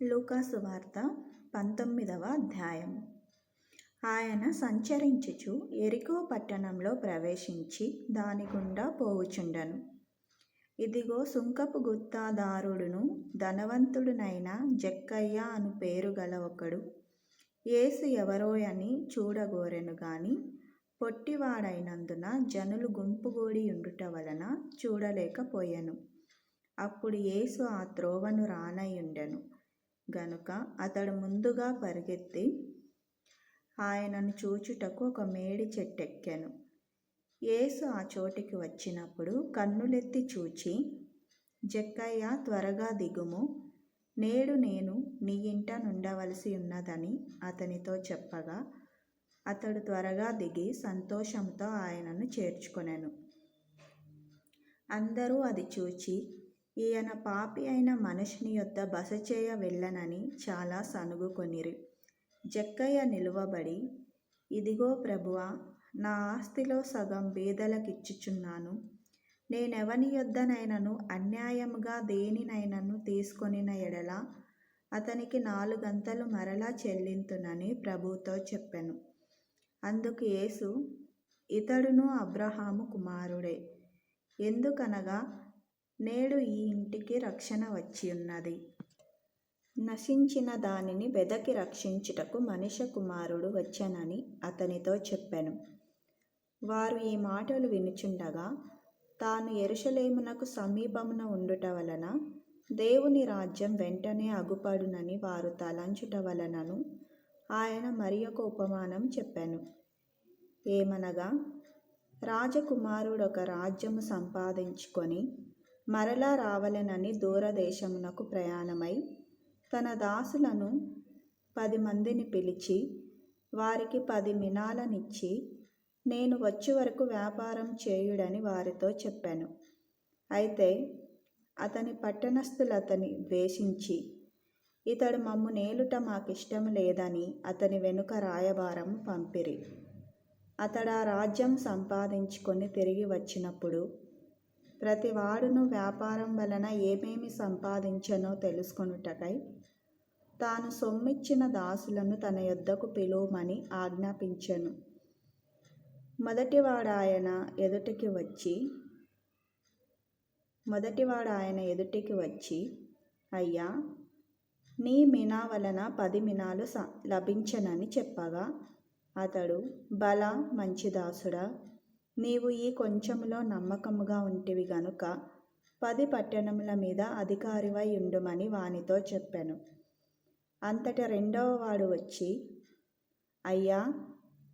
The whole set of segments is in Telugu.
లూకాసు వార్త పంతొమ్మిదవ అధ్యాయం. ఆయన సంచరించుచు ఎరికో పట్టణంలో ప్రవేశించి దాని గుండా పోవుచుండను. ఇదిగో సుంకపు గుత్తాదారుడును ధనవంతుడునైన జక్కయ్య అను పేరు గల ఒకడు ఏసు ఎవరోయని చూడగోరెను గాని పొట్టివాడైనందున జనులు గుంపుగూడి ఉండుట వలన చూడలేకపోయెను. అప్పుడు యేసు ఆ త్రోవను రానయ్యుండెను. గనుక అతడు ముందుగా పరిగెత్తి ఆయనను చూచుటకు ఒక మేడి చెట్టెక్కాను. యేసు ఆ చోటికి వచ్చినప్పుడు కన్నులెత్తి చూచి జక్కయ్య త్వరగా దిగుము. నేడు నేను నీ ఇంట నుండవలసి ఉన్నదని అతనితో చెప్పగా అతడు త్వరగా దిగి సంతోషంతో ఆయనను చేర్చుకొనెను. అందరూ అది చూచి ఈయన పాపి అయిన మనిషిని యొద్ద బస చేయ వెళ్ళనని చాలా సనుగుకొనిరి. జక్కయ్య నిలువబడి ఇదిగో ప్రభువా నా ఆస్తిలో సగం బీదలకిచ్చుచున్నాను. నేనెవని యొద్దనైనను అన్యాయముగా దేనినైనను తీసుకొనిన ఎడల అతనికి నాలుగంతలు మరలా చెల్లింతునని ప్రభుతో చెప్పెను. అందుకు యేసు ఇతడును అబ్రహాము కుమారుడే. ఎందుకనగా నేడు ఈ ఇంటికి రక్షణ వచ్చి ఉన్నది నశించిన దానిని వెదకి రక్షించుటకు మనిషి కుమారుడు వచ్చానని అతనితో చెప్పాను. వారు ఈ మాటలు వినుచుండగా తాను ఎరుషలేమునకు సమీపమున ఉండుట వలన దేవుని రాజ్యం వెంటనే అగుపడునని వారు తలంచుట వలనను ఆయన మరి ఒక ఉపమానం చెప్పాను. ఏమనగా రాజకుమారుడు ఒక రాజ్యము సంపాదించుకొని మరలా రావలెనని దూరదేశమునకు ప్రయాణమై తన దాసులను పది మందిని పిలిచి వారికి పది మినాలనిచ్చి నేను వచ్చే వరకు వ్యాపారం చేయుడని వారితో చెప్పాను. అయితే అతని పట్టణస్థులు అతని ద్వేషించి ఇతడు మమ్ము నేలుట మాకిష్టం లేదని అతని వెనుక రాయబారం పంపిరి. అతడు ఆ రాజ్యం సంపాదించుకొని తిరిగి వచ్చినప్పుడు ప్రతి వాడును వ్యాపారం వలన ఏమేమి సంపాదించనో తెలుసుకొనుటకై తాను సొమ్మిచ్చిన దాసులను తన యొద్దకు పిలువమని ఆజ్ఞాపించను. మొదటివాడాయన ఎదుటికి వచ్చి మొదటివాడు ఆయన ఎదుటికి వచ్చి అయ్యా నీ మినా వలన పది మినాలు స లభించనని చెప్పగా అతడు బల మంచి దాసుడా నీవు ఈ కొంచెములో నమ్మకముగా ఉంటివి గనుక పది పట్టణముల మీద అధికారివై ఉండుమని వానితో చెప్పాను. అంతట రెండవ వాడు వచ్చి అయ్యా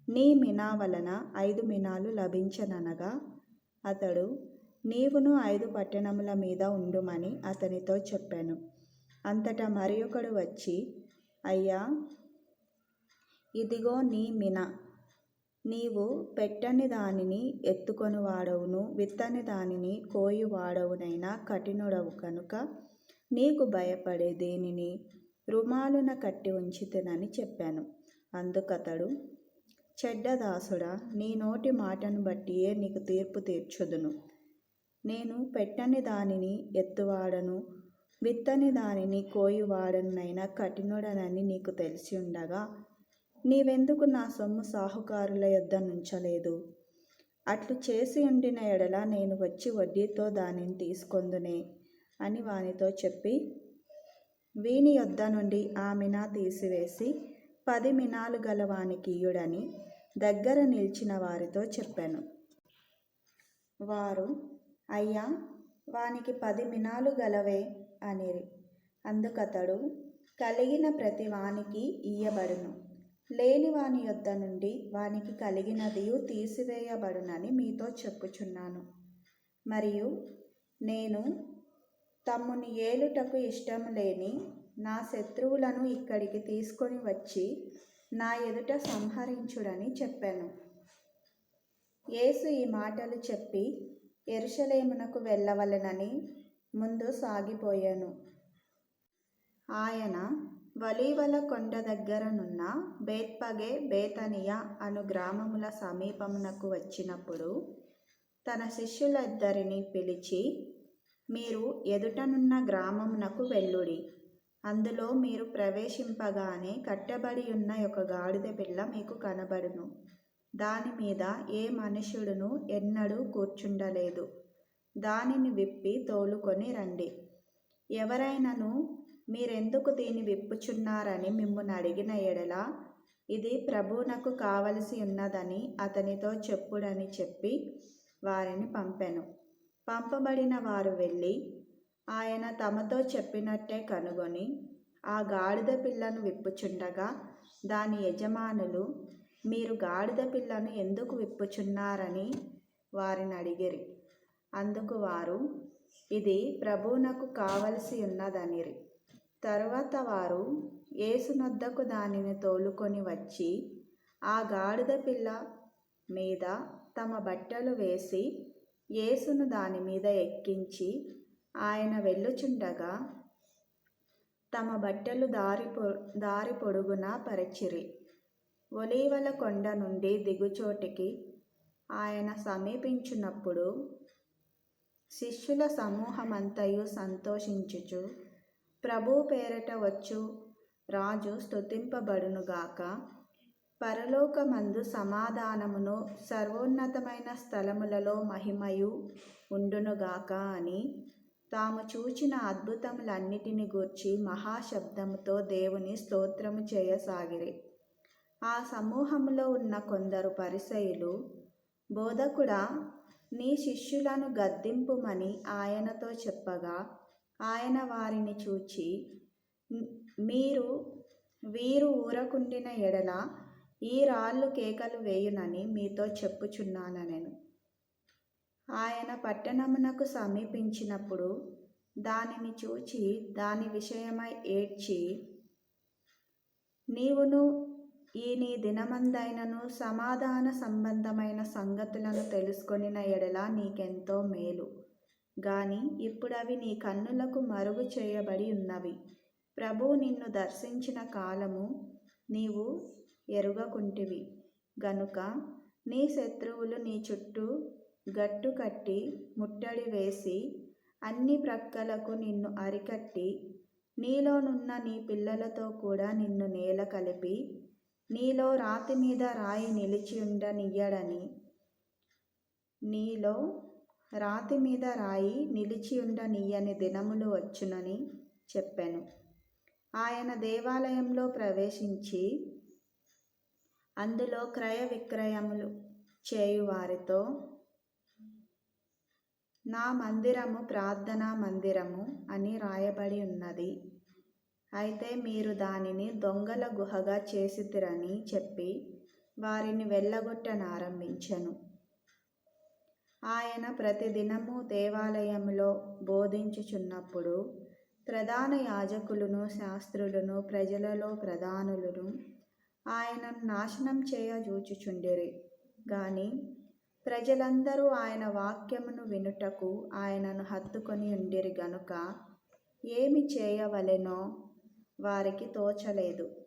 నీ మినా వలన ఐదు మినాలు లభించననగా? అతడు నీవును ఐదు పట్టణముల మీద ఉండుమని అతనితో చెప్పాను. అంతటా మరి ఒకడు వచ్చి అయ్యా ఇదిగో నీ మినా. నీవు పెట్టని దానిని ఎత్తుకొని వాడవును విత్తని దానిని కోయి వాడవునైనా కఠినుడవు కనుక నీకు భయపడే దేనిని రుమాలున కట్టి ఉంచితేనని చెప్పాను. అందుకతడు చెడ్డదాసుడా నీ నోటి మాటను బట్టియే నీకు తీర్పు తీర్చుదును. నేను పెట్టని దానిని ఎత్తువాడను విత్తని దానిని కోయివాడనైనా కఠినుడనని నీకు తెలిసి ఉండగా నీవెందుకు నా సొమ్ము సాహుకారుల యొద్ద నుంచలేదు? అట్లు చేసి ఉండిన ఎడల నేను వచ్చి వడ్డీతో దానిని తీసుకొందునే అని వానితో చెప్పి వీని యొద్ద నుండి ఆ మినా తీసివేసి పది మినాలు గల వానికి ఇయ్యుడని దగ్గర నిలిచిన వారితో చెప్పాను. వారు అయ్యా వానికి పది మినాలు గలవే అనిరి. అందుకతడు కలిగిన ప్రతి వానికి ఇయ్యబడును. లేని వాని యొద్ద నుండి వానికి కలిగినదియు తీసివేయబడునని మీతో చెప్పుచున్నాను. మరియు నేను తమ్ముని ఏలుటకు ఇష్టం లేని నా శత్రువులను ఇక్కడికి తీసుకొని వచ్చి నా ఎదుట సంహరించుడని చెప్పాను. యేసు ఈ మాటలు చెప్పి ఎరుషలేమునకు వెళ్ళవలెనని ముందు సాగిపోయాను. ఆయన వలీవల కొండ దగ్గరనున్న బేత్పగే బేతనియా అను గ్రామముల సమీపమునకు వచ్చినప్పుడు తన శిష్యులిద్దరిని పిలిచి మీరు ఎదుటనున్న గ్రామమునకు వెళ్ళుడి. అందులో మీరు ప్రవేశింపగానే కట్టబడి ఉన్న ఒక గాడిద పిల్ల మీకు కనబడును. దాని మీద ఏ మనుషుడును ఎన్నడూ కూర్చుండలేదు. దానిని విప్పి తోలుకొని రండి. ఎవరైనను మీరెందుకు దీన్ని విప్పుచున్నారని మిమ్మల్ని అడిగిన ఎడల ఇది ప్రభువునకు కావలసి ఉన్నదని అతనితో చెప్పుడని చెప్పి వారిని పంపెను. పంపబడిన వారు వెళ్ళి ఆయన తమతో చెప్పినట్టే కనుగొని ఆ గాడిద పిల్లను విప్పుచుండగా దాని యజమానులు మీరు గాడిద పిల్లను ఎందుకు విప్పుచున్నారని వారిని అడిగిరి. అందుకు వారు ఇది ప్రభువునకు కావలసి ఉన్నదనిరి. తరువాత వారు యేసునొద్దకు దానిని తోలుకొని వచ్చి ఆ గాడిద పిల్ల మీద తమ బట్టలు వేసి యేసును దాని మీద ఎక్కించి ఆయన వెళ్ళుచుండగా తమ బట్టలు దారి పొ దారి పొడుగునా పరిచిరి. ఒలీవల కొండ నుండి దిగుచోటికి ఆయన సమీపించినప్పుడు శిష్యుల సమూహమంతయు సంతోషించుచు ప్రభు పేరట వచ్చు. రాజు స్తుతింపబడునుగాక. పరలోకమందు సమాధానమును సర్వోన్నతమైన స్థలములలో మహిమయు ఉండునుగాక అని తాము చూచిన అద్భుతములన్నిటిని గూర్చి మహాశబ్దముతో దేవుని స్తోత్రము చేయసాగిరి. ఆ సమూహంలో ఉన్న కొందరు పరిసయులు బోధకుడా నీ శిష్యులను గద్దింపుమని ఆయనతో చెప్పగా ఆయన వారిని చూచి మీరు వీరు ఊరకుండిన ఎడల ఈ రాళ్ళు కేకలు వేయునని మీతో చెప్పుచున్నానెను ఆయన పట్టణమునకు సమీపించినప్పుడు దానిని చూచి దాని విషయమై ఏడ్చి నీవును ఈ నీ దినమందైనను సమాధాన సంబంధమైన సంగతులను తెలుసుకొనిన ఎడల నీకెంతో మేలు. గాని ఇప్పుడవి నీ కన్నులకు మరుగు చేయబడి ఉన్నవి. ప్రభు నిన్ను దర్శించిన కాలము నీవు ఎరుగకుంటివి. గనుక నీ శత్రువులు నీ చుట్టూ గట్టు కట్టి ముట్టడి వేసి అన్ని ప్రక్కలకు నిన్ను అరికట్టి నీలోనున్న నీ పిల్లలతో కూడా నిన్ను నేల కలిపి నీలో రాతి మీద రాయి నిలిచి ఉండనియ్యడని నీలో రాతి మీద రాయి నిలిచి ఉండనియ్యని దినములు వచ్చునని చెప్పాను. ఆయన దేవాలయంలో ప్రవేశించి అందులో క్రయ విక్రయములు చేయువారితో నా మందిరము ప్రార్థనా మందిరము అని రాయబడి ఉన్నది. అయితే మీరు దానిని దొంగల గుహగా చేసితిరని చెప్పి వారిని వెళ్ళగొట్టనారంభించెను. ఆయన ప్రతిదినము దేవాలయంలో బోధించుచున్నప్పుడు ప్రధాన యాజకులను శాస్త్రులను ప్రజలలో ప్రధానులను ఆయనను నాశనం చేయ కానీ ప్రజలందరూ ఆయన వాక్యమును వినుటకు ఆయనను హత్తుకొని ఉండిరి గనుక ఏమి చేయవలెనో వారికి తోచలేదు.